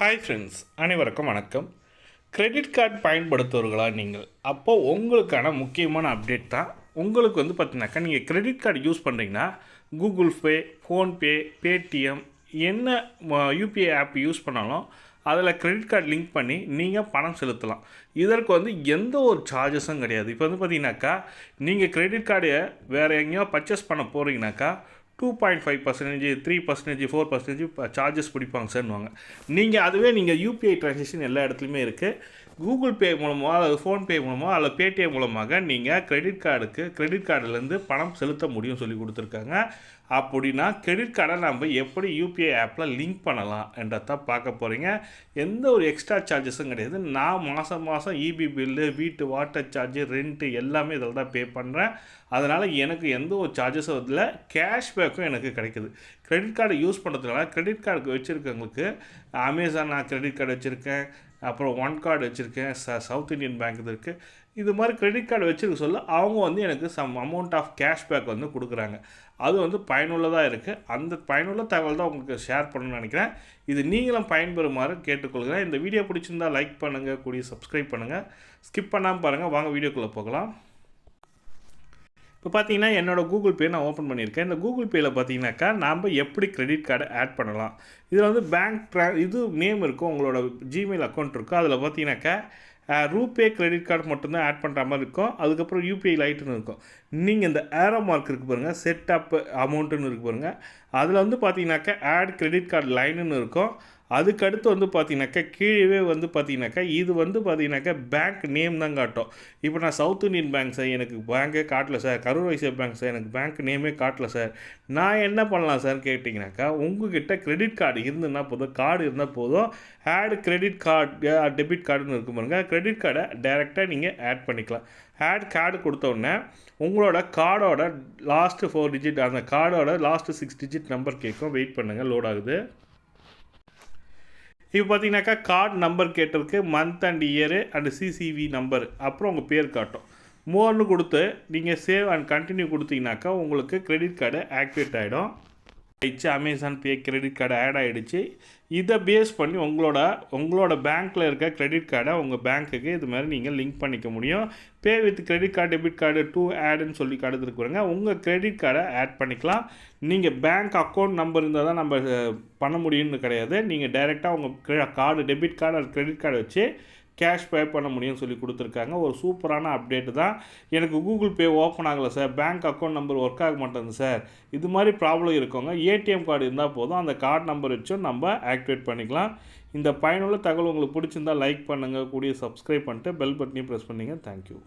Hi friends அனைவருக்கும் வணக்கம். Credit card பயன்படுத்துவர்களா நீங்கள்? அப்போது உங்களுக்கான முக்கியமான அப்டேட் தான். உங்களுக்கு வந்து பார்த்தீங்கன்னாக்கா நீங்கள் கிரெடிட் கார்டு யூஸ் பண்ணுறீங்கன்னா கூகுள் பே ஃபோன்பே பேடிஎம் என்ன யூபிஐ ஆப் யூஸ் பண்ணாலும் அதில் கிரெடிட் கார்டு லிங்க் பண்ணி நீங்கள் பணம் செலுத்தலாம். இதற்கு வந்து எந்த ஒரு சார்ஜஸும் கிடையாது. இப்போ வந்து பார்த்தீங்கன்னாக்கா நீங்கள் கிரெடிட் கார்டை வேறு எங்கேயோ பர்ச்சேஸ் பண்ண போகிறீங்கனாக்கா two point five percentage three percentage four percentage charges பிடிப்பாங்க சார்னுவாங்க நீங்கள் அதுவே நீங்கள் யூபிஐ ட்ரான்சாக்ஷன் எல்லா இடத்துலையுமே இருக்குது கூகுள் பே மூலமாக அல்லது ஃபோன்பே மூலமாக அல்லது பேடிஎம் மூலமாக நீங்கள் கிரெடிட் கார்டுக்கு கிரெடிட் கார்டுலேருந்து பணம் செலுத்த முடியும் சொல்லி கொடுத்துருக்காங்க. அப்படின்னா கிரெடிட் கார்டை நம்ம எப்படி யூபிஐ ஆப்பில் லிங்க் பண்ணலாம் என்றதான் பார்க்க போகிறீங்க எந்த ஒரு எக்ஸ்ட்ரா சார்ஜஸும் கிடையாது. நான் மாதம் மாதம் இபி பில்லு வீட்டு வாட்டர் சார்ஜு ரெண்ட்டு எல்லாமே இதில் தான் பே பண்ணுறேன் அதனால் எனக்கு எந்த ஒரு சார்ஜஸும் இதில் கேஷ்பேக்கும் எனக்கு கிடைக்குது. கிரெடிட் கார்டு யூஸ் பண்ணுறதுனால கிரெடிட் கார்டு வச்சுருக்கவங்களுக்கு அமேசான் நான் கிரெடிட் கார்டு வச்சுருக்கேன். அப்புறம் ஒன் கார்டு வச்சுருக்கேன். ச சவுத் இந்தியன் பேங்க் இருக்குது இது மாதிரி கிரெடிட் கார்டு வச்சுருக்க சொல்ல அவங்க வந்து எனக்கு சம் அமௌண்ட் ஆஃப் கேஷ்பேக் வந்து கொடுக்குறாங்க. அது வந்து பயனுள்ளதாக இருக்குது அந்த பயனுள்ள தகவல் தான் உங்களுக்கு ஷேர் பண்ணணும்னு நினைக்கிறேன். இது நீங்களும் பயன்பெறுமாறு கேட்டுக்கொள்கிறேன். இந்த வீடியோ பிடிச்சிருந்தால் லைக் பண்ணுங்கள் கூடிய சப்ஸ்கிரைப் பண்ணுங்கள் ஸ்கிப் பண்ணாமல் பாருங்கள் வாங்க வீடியோக்குள்ளே போகலாம். இப்போ பார்த்தீங்கன்னா என்னோடய கூகுள் பே நான் ஓப்பன் பண்ணியிருக்கேன். இந்த கூகுள் பேயில் பார்த்தீங்கன்னாக்கா நாம் எப்படி கிரெடிட் கார்டை ஆட் பண்ணலாம்? இதில் வந்து பேங்க் ட்ரா இது நேம் இருக்கும் உங்களோட ஜிமெயில் அக்கௌண்ட் இருக்கும் அதில் பார்த்தீங்கன்னாக்கா ரூபே கிரெடிட் கார்டு மட்டும்தான் ஆட் பண்ணுற மாதிரி இருக்கும். அதுக்கப்புறம் யூபிஐ லைட்டுன்னு இருக்கும். நீங்கள் இந்த ஏரோ மார்க் இருக்கு பாருங்கள் செட் அப் அமௌண்ட்டுன்னு இருக்கு பாருங்கள் அதில் வந்து பார்த்தீங்கன்னாக்கா ஆட் கிரெடிட் கார்டு லைனுன்னு இருக்கும். அதுக்கடுத்து வந்து பார்த்தீங்கன்னாக்கா கீழே வந்து பார்த்தீங்கன்னாக்கா இது வந்து பார்த்தீங்கன்னாக்கா பேங்க் நேம் தான் காட்டும். இப்போ நான் சவுத் இந்தியன் பேங்க் சார் எனக்கு பேங்க்கே காட்டல sir Karur Vysya bank sir எனக்கு பேங்க் நேமே காட்டல சார் நான் என்ன பண்ணலாம் சார் கேட்டிங்கனாக்கா உங்ககிட்ட கிரெடிட் கார்டு இருந்துன்னா போதும் கார்டு இருந்தால் போதும் ஆட் கிரெடிட் கார்டு டெபிட் கார்டுன்னு இருக்கும் பாருங்க. கிரெடிட் கார்டை டைரெக்டாக நீங்கள் ஆட் பண்ணிக்கலாம். ஆட் கார்டு கொடுத்தோடனே உங்களோட கார்டோட லாஸ்ட்டு ஃபோர் டிஜிட் அந்த கார்டோட லாஸ்ட்டு சிக்ஸ் டிஜிட் நம்பர் கேட்கும் வெயிட் பண்ணுங்கள் லோட் ஆகுது. இப்போ பார்த்தீங்கன்னாக்கா கார்டு நம்பர் கேட்டிருக்கு month and year and CVV number அப்புறம் உங்கள் பேர் காட்டும். மோர்னு கொடுத்து நீங்கள் சேவ் அண்ட் கண்டினியூ கொடுத்தீங்கன்னாக்கா உங்களுக்கு கிரெடிட் கார்டு ஆக்டிவேட் ஆகிடும் ஆயிடுச்சு Amazon Pay credit card add ஆகிடுச்சு இதை பேஸ் பண்ணி உங்களோட உங்களோட பேங்க்கில் இருக்க கிரெடிட் கார்டை உங்கள் பேங்க்குக்கு இது மாதிரி நீங்கள் லிங்க் பண்ணிக்க முடியும். Pay with credit card debit card to ஆடுன்னு சொல்லி கார்டு உங்கள் கிரெடிட் கார்டை ஆட் பண்ணிக்கலாம். நீங்கள் பேங்க் அக்கௌண்ட் நம்பர் இருந்தால் தான் நம்ம பண்ண முடியும்னு கிடையாது. நீங்கள் டைரெக்டாக உங்கள் கார்டு டெபிட் கார்டு அது கிரெடிட் கார்டு வச்சு கேஷ் பே பண்ண முடியும்னு சொல்லி கொடுத்துருக்காங்க. ஒரு சூப்பரான அப்டேட்டு தான். எனக்கு கூகுள் பே ஓப்பன் ஆகலை sir. Bank account number work ஆக மாட்டேங்குது சார். இது மாதிரி ப்ராப்ளம் இருக்கவங்க ஏடிஎம் கார்டு இருந்தால் போதும் அந்த கார்டு நம்பர் வச்சும் நம்ம ஆக்டிவேட் பண்ணிக்கலாம். இந்த பயனுள்ள தகவல் உங்களுக்கு பிடிச்சிருந்தால் லைக் பண்ணுங்கள் கூடிய சப்ஸ்கிரைப் பண்ணிட்டு பெல் பட்டனையும் ப்ரெஸ் பண்ணிங்க. தேங்க்யூ